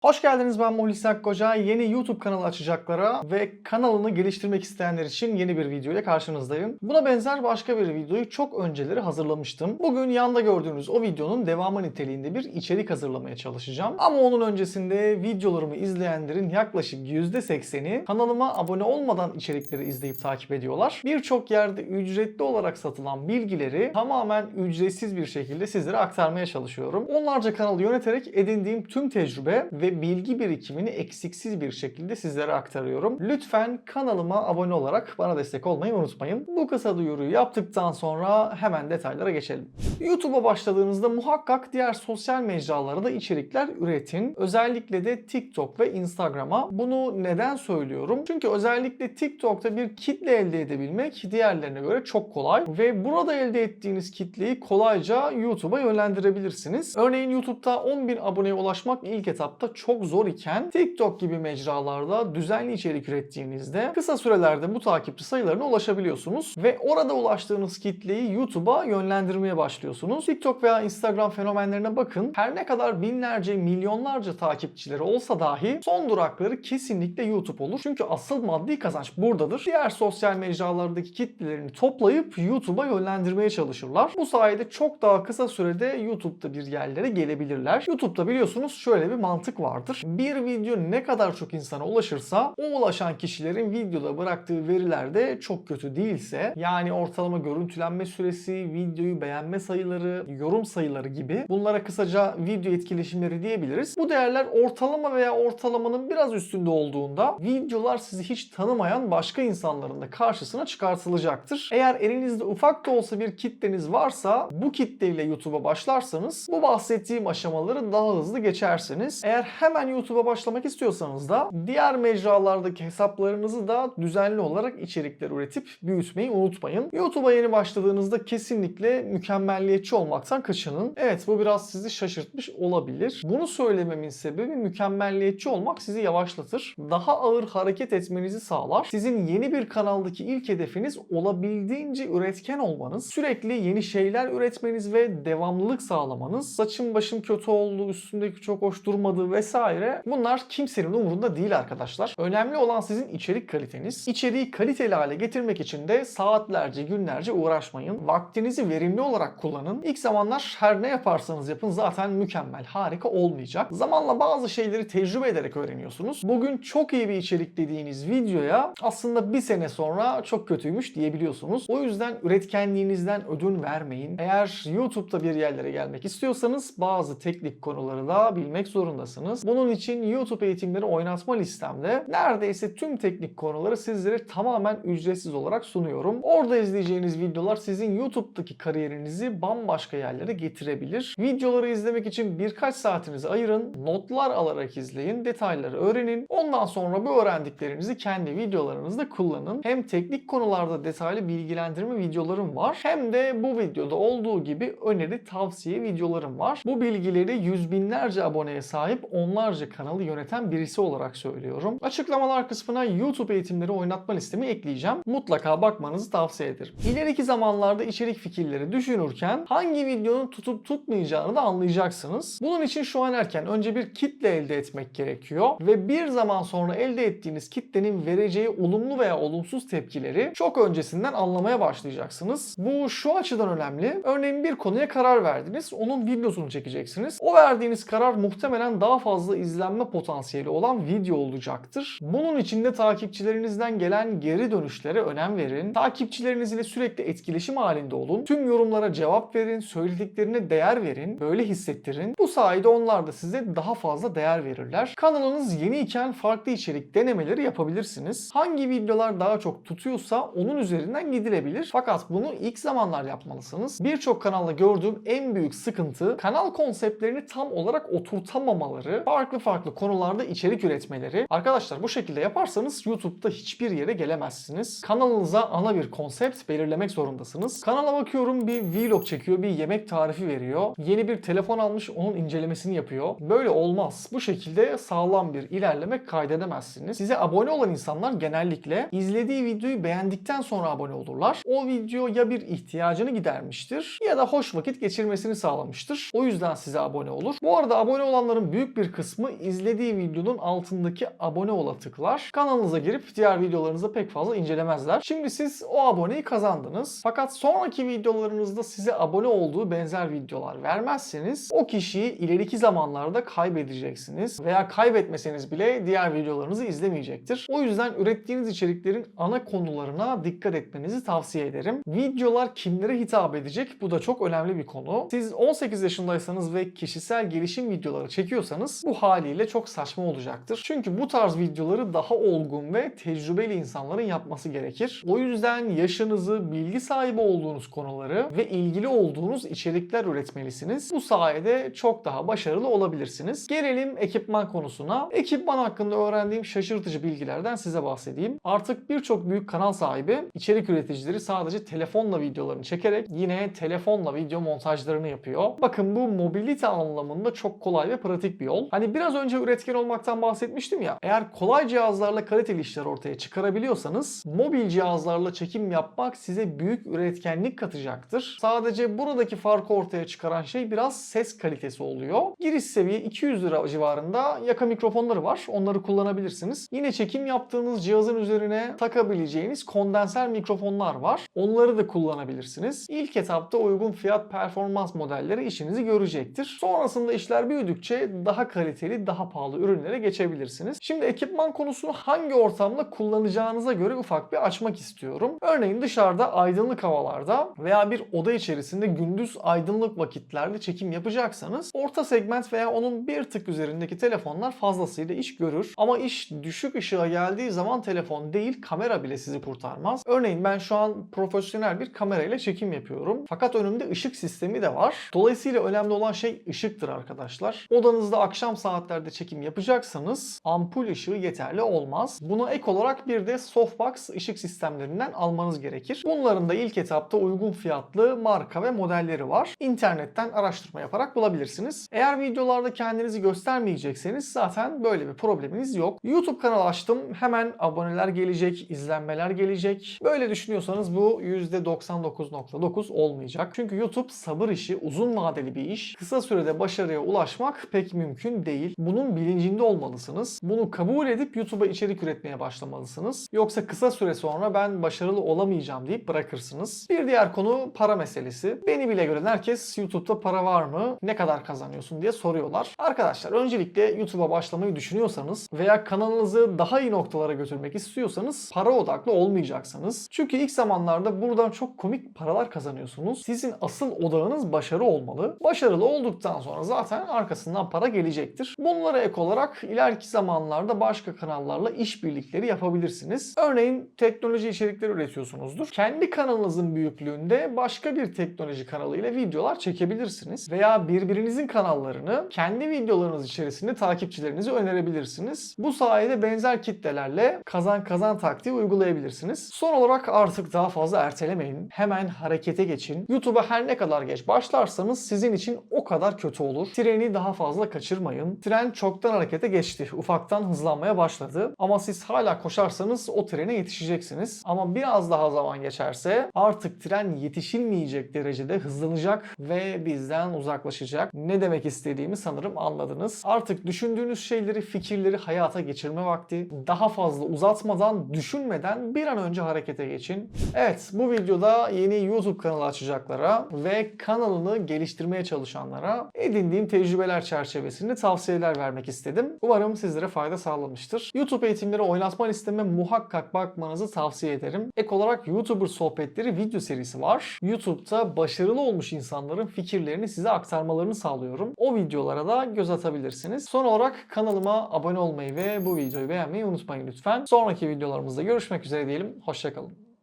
Hoş geldiniz ben Muhlis Akkoca. Yeni YouTube kanalı açacaklara ve kanalını geliştirmek isteyenler için yeni bir video ile karşınızdayım. Buna benzer başka bir videoyu çok önceleri hazırlamıştım. Bugün yanda gördüğünüz o videonun devamı niteliğinde bir içerik hazırlamaya çalışacağım. Ama onun öncesinde videolarımı izleyenlerin yaklaşık %80'i kanalıma abone olmadan içerikleri izleyip takip ediyorlar. Birçok yerde ücretli olarak satılan bilgileri tamamen ücretsiz bir şekilde sizlere aktarmaya çalışıyorum. Onlarca kanalı yöneterek edindiğim tüm tecrübe ve bilgi birikimini eksiksiz bir şekilde sizlere aktarıyorum. Lütfen kanalıma abone olarak bana destek olmayı unutmayın. Bu kısa duyuruyu yaptıktan sonra hemen detaylara geçelim. YouTube'a başladığınızda muhakkak diğer sosyal mecralara da içerikler üretin. Özellikle de TikTok ve Instagram'a. Bunu neden söylüyorum? Çünkü özellikle TikTok'ta bir kitle elde edebilmek diğerlerine göre çok kolay ve burada elde ettiğiniz kitleyi kolayca YouTube'a yönlendirebilirsiniz. Örneğin YouTube'da 10.000 aboneye ulaşmak ilk etapta çok zor iken TikTok gibi mecralarda düzenli içerik ürettiğinizde kısa sürelerde bu takipçi sayılarına ulaşabiliyorsunuz ve orada ulaştığınız kitleyi YouTube'a yönlendirmeye başlıyorsunuz. TikTok veya Instagram fenomenlerine bakın. Her ne kadar binlerce, milyonlarca takipçileri olsa dahi son durakları kesinlikle YouTube olur. Çünkü asıl maddi kazanç buradadır. Diğer sosyal mecralardaki kitlelerini toplayıp YouTube'a yönlendirmeye çalışırlar. Bu sayede çok daha kısa sürede YouTube'da bir yerlere gelebilirler. YouTube'da biliyorsunuz şöyle bir mantık vardır. Bir video ne kadar çok insana ulaşırsa o ulaşan kişilerin videoda bıraktığı veriler de çok kötü değilse yani ortalama görüntülenme süresi, videoyu beğenme sayıları, yorum sayıları gibi bunlara kısaca video etkileşimleri diyebiliriz. Bu değerler ortalama veya ortalamanın biraz üstünde olduğunda videolar sizi hiç tanımayan başka insanların da karşısına çıkartılacaktır. Eğer elinizde ufak da olsa bir kitleniz varsa bu kitleyle YouTube'a başlarsanız bu bahsettiğim aşamaları daha hızlı geçersiniz. Eğer hemen YouTube'a başlamak istiyorsanız da diğer mecralardaki hesaplarınızı da düzenli olarak içerikler üretip büyütmeyi unutmayın. YouTube'a yeni başladığınızda kesinlikle mükemmelliyetçi olmaktan kaçının. Evet bu biraz sizi şaşırtmış olabilir. Bunu söylememin sebebi mükemmelliyetçi olmak sizi yavaşlatır. Daha ağır hareket etmenizi sağlar. Sizin yeni bir kanaldaki ilk hedefiniz olabildiğince üretken olmanız, sürekli yeni şeyler üretmeniz ve devamlılık sağlamanız. Saçım başım kötü oldu, üstümdeki çok hoş durmadı vesaire. Bunlar kimsenin umurunda değil arkadaşlar. Önemli olan sizin içerik kaliteniz. İçeriği kaliteli hale getirmek için de saatlerce, günlerce uğraşmayın. Vaktinizi verimli olarak kullanın. İlk zamanlar her ne yaparsanız yapın zaten mükemmel, harika olmayacak. Zamanla bazı şeyleri tecrübe ederek öğreniyorsunuz. Bugün çok iyi bir içerik dediğiniz videoya aslında bir sene sonra çok kötüymüş diyebiliyorsunuz. O yüzden üretkenliğinizden ödün vermeyin. Eğer YouTube'da bir yerlere gelmek istiyorsanız bazı teknik konuları da bilmek zorundasınız. Bunun için YouTube eğitimleri oynatma listemde neredeyse tüm teknik konuları sizlere tamamen ücretsiz olarak sunuyorum. Orada izleyeceğiniz videolar sizin YouTube'daki kariyerinizi bambaşka yerlere getirebilir. Videoları izlemek için birkaç saatinizi ayırın, notlar alarak izleyin, detayları öğrenin. Ondan sonra bu öğrendiklerinizi kendi videolarınızda kullanın. Hem teknik konularda detaylı bilgilendirme videolarım var hem de bu videoda olduğu gibi öneri tavsiye videolarım var. Bu bilgileri yüz binlerce aboneye sahip onlarca kanalı yöneten birisi olarak söylüyorum. Açıklamalar kısmına YouTube eğitimleri oynatma listemi ekleyeceğim. Mutlaka bakmanızı tavsiye ederim. İleriki zamanlarda içerik fikirleri düşünürken hangi videonun tutup tutmayacağını da anlayacaksınız. Bunun için şu an erken önce bir kitle elde etmek gerekiyor ve bir zaman sonra elde ettiğiniz kitlenin vereceği olumlu veya olumsuz tepkileri çok öncesinden anlamaya başlayacaksınız. Bu şu açıdan önemli. Örneğin bir konuya karar verdiniz. Onun videosunu çekeceksiniz. O verdiğiniz karar muhtemelen daha fazla izlenme potansiyeli olan video olacaktır. Bunun için de takipçilerinizden gelen geri dönüşlere önem verin. Takipçileriniz ile sürekli etkileşim halinde olun. Tüm yorumlara cevap verin. Söylediklerine değer verin. Böyle hissettirin. Bu sayede onlar da size daha fazla değer verirler. Kanalınız yeni iken farklı içerik denemeleri yapabilirsiniz. Hangi videolar daha çok tutuyorsa onun üzerinden gidilebilir. Fakat bunu ilk zamanlar yapmalısınız. Birçok kanalda gördüğüm en büyük sıkıntı kanal konseptlerini tam olarak oturtamamaları, farklı farklı konularda içerik üretmeleri. Arkadaşlar bu şekilde yaparsanız YouTube'da hiçbir yere gelemezsiniz. Kanalınıza ana bir konsept belirlemek zorundasınız. Kanala bakıyorum bir vlog çekiyor, bir yemek tarifi veriyor. Yeni bir telefon almış onun incelemesini yapıyor. Böyle olmaz. Bu şekilde sağlam bir ilerleme kaydedemezsiniz. Size abone olan insanlar genellikle izlediği videoyu beğendikten sonra abone olurlar. O video ya bir ihtiyacını gidermiştir ya da hoş vakit geçirmesini sağlamıştır. O yüzden size abone olur. Bu arada abone olanların büyük bir bir kısmı izlediği videonun altındaki abone ola tıklar. Kanalınıza girip diğer videolarınızı pek fazla incelemezler. Şimdi siz o aboneyi kazandınız. Fakat sonraki videolarınızda size abone olduğu benzer videolar vermezseniz o kişiyi ileriki zamanlarda kaybedeceksiniz. Veya kaybetmeseniz bile diğer videolarınızı izlemeyecektir. O yüzden ürettiğiniz içeriklerin ana konularına dikkat etmenizi tavsiye ederim. Videolar kimlere hitap edecek? Bu da çok önemli bir konu. Siz 18 yaşındaysanız ve kişisel gelişim videoları çekiyorsanız bu haliyle çok saçma olacaktır. Çünkü bu tarz videoları daha olgun ve tecrübeli insanların yapması gerekir. O yüzden yaşınızı, bilgi sahibi olduğunuz konuları ve ilgili olduğunuz içerikler üretmelisiniz. Bu sayede çok daha başarılı olabilirsiniz. Gelelim ekipman konusuna. Ekipman hakkında öğrendiğim şaşırtıcı bilgilerden size bahsedeyim. Artık birçok büyük kanal sahibi içerik üreticileri sadece telefonla videolarını çekerek yine telefonla video montajlarını yapıyor. Bakın bu mobilite anlamında çok kolay ve pratik bir yol. Hani biraz önce üretken olmaktan bahsetmiştim ya. Eğer kolay cihazlarla kaliteli işler ortaya çıkarabiliyorsanız mobil cihazlarla çekim yapmak size büyük üretkenlik katacaktır. Sadece buradaki farkı ortaya çıkaran şey biraz ses kalitesi oluyor. Giriş seviye 200 lira civarında yaka mikrofonları var. Onları kullanabilirsiniz. Yine çekim yaptığınız cihazın üzerine takabileceğiniz kondenser mikrofonlar var. Onları da kullanabilirsiniz. İlk etapta uygun fiyat performans modelleri işinizi görecektir. Sonrasında işler büyüdükçe daha kaliteli, daha pahalı ürünlere geçebilirsiniz. Şimdi ekipman konusunu hangi ortamda kullanacağınıza göre ufak bir açmak istiyorum. Örneğin dışarıda aydınlık havalarda veya bir oda içerisinde gündüz aydınlık vakitlerde çekim yapacaksanız orta segment veya onun bir tık üzerindeki telefonlar fazlasıyla iş görür. Ama iş düşük ışığa geldiği zaman telefon değil kamera bile sizi kurtarmaz. Örneğin ben şu an profesyonel bir kamerayla çekim yapıyorum. Fakat önümde ışık sistemi de var. Dolayısıyla önemli olan şey ışıktır arkadaşlar. Odanızda akşam saatlerde çekim yapacaksanız ampul ışığı yeterli olmaz. Buna ek olarak bir de softbox ışık sistemlerinden almanız gerekir. Bunların da ilk etapta uygun fiyatlı marka ve modelleri var. İnternetten araştırma yaparak bulabilirsiniz. Eğer videolarda kendinizi göstermeyecekseniz zaten böyle bir probleminiz yok. YouTube kanalı açtım. Hemen aboneler gelecek, izlenmeler gelecek. Böyle düşünüyorsanız bu %99.9 olmayacak. Çünkü YouTube sabır işi, uzun vadeli bir iş. Kısa sürede başarıya ulaşmak pek mümkün değil. Bunun bilincinde olmalısınız. Bunu kabul edip YouTube'a içerik üretmeye başlamalısınız. Yoksa kısa süre sonra ben başarılı olamayacağım deyip bırakırsınız. Bir diğer konu para meselesi. Beni bile gören herkes YouTube'da para var mı? Ne kadar kazanıyorsun diye soruyorlar. Arkadaşlar öncelikle YouTube'a başlamayı düşünüyorsanız veya kanalınızı daha iyi noktalara götürmek istiyorsanız para odaklı olmayacaksınız. Çünkü ilk zamanlarda buradan çok komik paralar kazanıyorsunuz. Sizin asıl odağınız başarı olmalı. Başarılı olduktan sonra zaten arkasından para gelecektir. Bunlara ek olarak ileriki zamanlarda başka kanallarla işbirlikleri yapabilirsiniz. Örneğin teknoloji içerikleri üretiyorsunuzdur. Kendi kanalınızın büyüklüğünde başka bir teknoloji kanalı ile videolar çekebilirsiniz. Veya birbirinizin kanallarını kendi videolarınız içerisinde takipçilerinize önerebilirsiniz. Bu sayede benzer kitlelerle kazan kazan taktiği uygulayabilirsiniz. Son olarak artık daha fazla ertelemeyin. Hemen harekete geçin. YouTube'a her ne kadar geç başlarsanız sizin için o kadar kötü olur. Treni daha fazla kaçırmayın. Tren çoktan harekete geçti. Ufaktan hızlanmaya başladı. Ama siz hala koşarsanız o trene yetişeceksiniz. Ama biraz daha zaman geçerse artık tren yetişilmeyecek derecede hızlanacak ve bizden uzaklaşacak. Ne demek istediğimi sanırım anladınız. Artık düşündüğünüz şeyleri, fikirleri hayata geçirme vakti. Daha fazla uzatmadan, düşünmeden bir an önce harekete geçin. Evet, bu videoda yeni YouTube kanalı açacaklara ve kanalını geliştirmeye çalışanlara edindiğim tecrübeler çerçevesinde tavsiyeler vermek istedim. Umarım sizlere fayda sağlamıştır. YouTube eğitimleri oynatma listeme muhakkak bakmanızı tavsiye ederim. Ek olarak YouTuber sohbetleri video serisi var. YouTube'da başarılı olmuş insanların fikirlerini size aktarmalarını sağlıyorum. O videolara da göz atabilirsiniz. Son olarak kanalıma abone olmayı ve bu videoyu beğenmeyi unutmayın lütfen. Sonraki videolarımızda görüşmek üzere diyelim. Hoşçakalın.